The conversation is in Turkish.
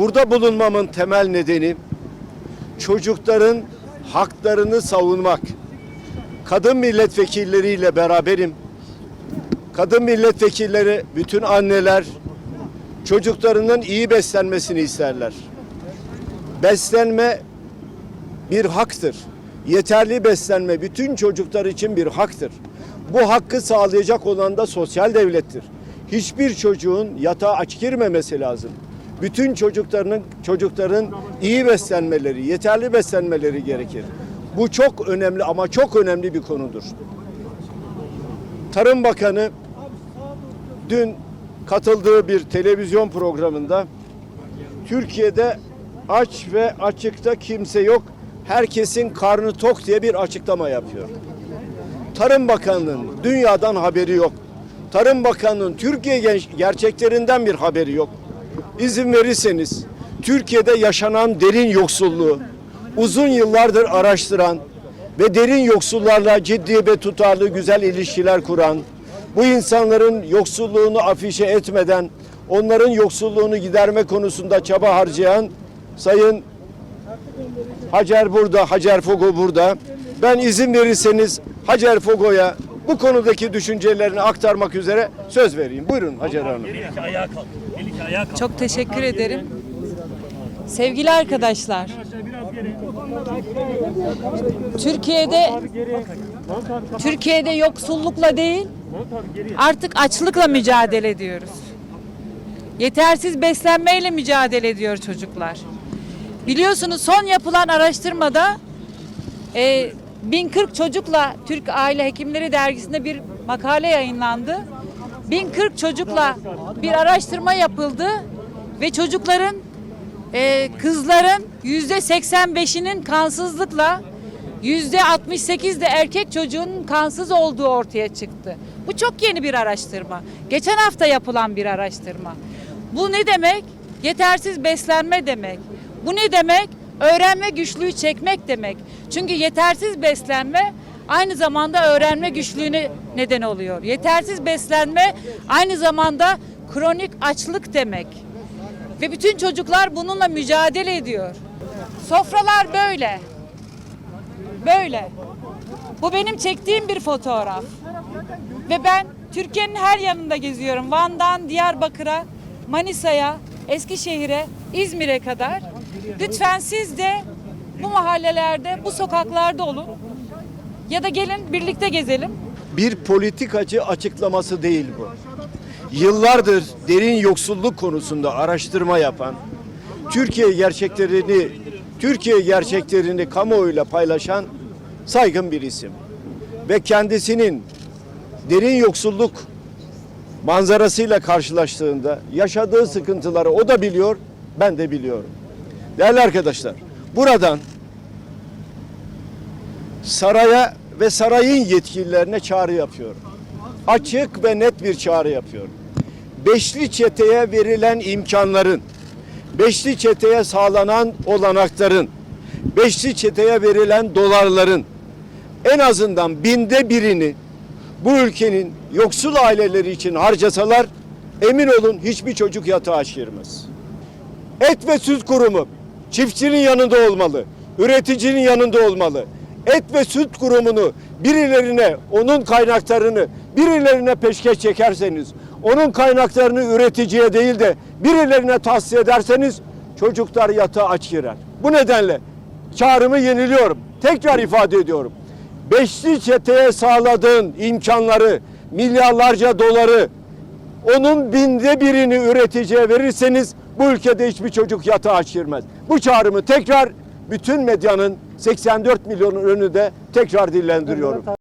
Burada bulunmamın temel nedeni çocukların haklarını savunmak. Kadın milletvekilleriyle beraberim. Kadın milletvekilleri, bütün anneler çocuklarının iyi beslenmesini isterler. Beslenme bir haktır. Yeterli beslenme bütün çocuklar için bir haktır. Bu hakkı sağlayacak olan da sosyal devlettir. Hiçbir çocuğun yatağa aç girmemesi lazım. Bütün çocukların çocukların iyi beslenmeleri, yeterli beslenmeleri gerekir. Bu çok önemli ama çok önemli bir konudur. Tarım Bakanı dün katıldığı bir televizyon programında Türkiye'de aç ve açıkta kimse yok. Herkesin karnı tok diye bir açıklama yapıyor. Tarım Bakanlığı'nın dünyadan haberi yok. Tarım Bakanlığı'nın Türkiye gerçeklerinden bir haberi yok. İzin verirseniz Türkiye'de yaşanan derin yoksulluğu uzun yıllardır araştıran ve derin yoksullarla ciddi ve tutarlı güzel ilişkiler kuran, bu insanların yoksulluğunu afişe etmeden onların yoksulluğunu giderme konusunda çaba harcayan Sayın Hacer burada, Hacer Fogo burada. Ben izin verirseniz Hacer Fogo'ya bu konudaki düşüncelerini aktarmak üzere söz vereyim. Buyurun Hacer Hanım. Çok teşekkür ederim. Sevgili arkadaşlar, Türkiye'de Türkiye'de yoksullukla değil, artık açlıkla mücadele ediyoruz. Yetersiz beslenmeyle mücadele ediyor çocuklar. Biliyorsunuz son yapılan araştırmada e, 1040 çocukla Türk Aile Hekimleri Dergisi'nde bir makale yayınlandı. 1040 çocukla bir araştırma yapıldı ve çocukların e, kızların yüzde 85'inin kansızlıkla yüzde 68 de erkek çocuğun kansız olduğu ortaya çıktı. Bu çok yeni bir araştırma. Geçen hafta yapılan bir araştırma. Bu ne demek? Yetersiz beslenme demek. Bu ne demek? Öğrenme güçlüğü çekmek demek. Çünkü yetersiz beslenme aynı zamanda öğrenme güçlüğüne neden oluyor. Yetersiz beslenme aynı zamanda kronik açlık demek. Ve bütün çocuklar bununla mücadele ediyor. Sofralar böyle. Böyle. Bu benim çektiğim bir fotoğraf. Ve ben Türkiye'nin her yanında geziyorum. Van'dan Diyarbakır'a, Manisa'ya, Eskişehir'e, İzmir'e kadar. Lütfen siz de bu mahallelerde, bu sokaklarda olun. Ya da gelin birlikte gezelim. bir politikacı açıklaması değil bu. Yıllardır derin yoksulluk konusunda araştırma yapan, Türkiye gerçeklerini Türkiye gerçeklerini kamuoyuyla paylaşan saygın bir isim. Ve kendisinin derin yoksulluk manzarasıyla karşılaştığında yaşadığı sıkıntıları o da biliyor, ben de biliyorum. Değerli arkadaşlar, buradan saraya ve sarayın yetkililerine çağrı yapıyorum. Açık ve net bir çağrı yapıyorum. Beşli çeteye verilen imkanların, beşli çeteye sağlanan olanakların, beşli çeteye verilen dolarların en azından binde birini bu ülkenin yoksul aileleri için harcasalar emin olun hiçbir çocuk yatağa girmez. Et ve Süt Kurumu çiftçinin yanında olmalı, üreticinin yanında olmalı. Et ve Süt Kurumu'nu birilerine, onun kaynaklarını birilerine peşkeş çekerseniz, onun kaynaklarını üreticiye değil de birilerine tahsis ederseniz çocuklar yatağa aç girer. Bu nedenle çağrımı yeniliyorum. Tekrar ifade ediyorum. Beşli çeteye sağladığın imkanları, milyarlarca doları onun binde birini üreticiye verirseniz bu ülkede hiçbir çocuk yatağa aç girmez. Bu çağrımı tekrar bütün medyanın 84 milyonun önünde tekrar dillendiriyorum.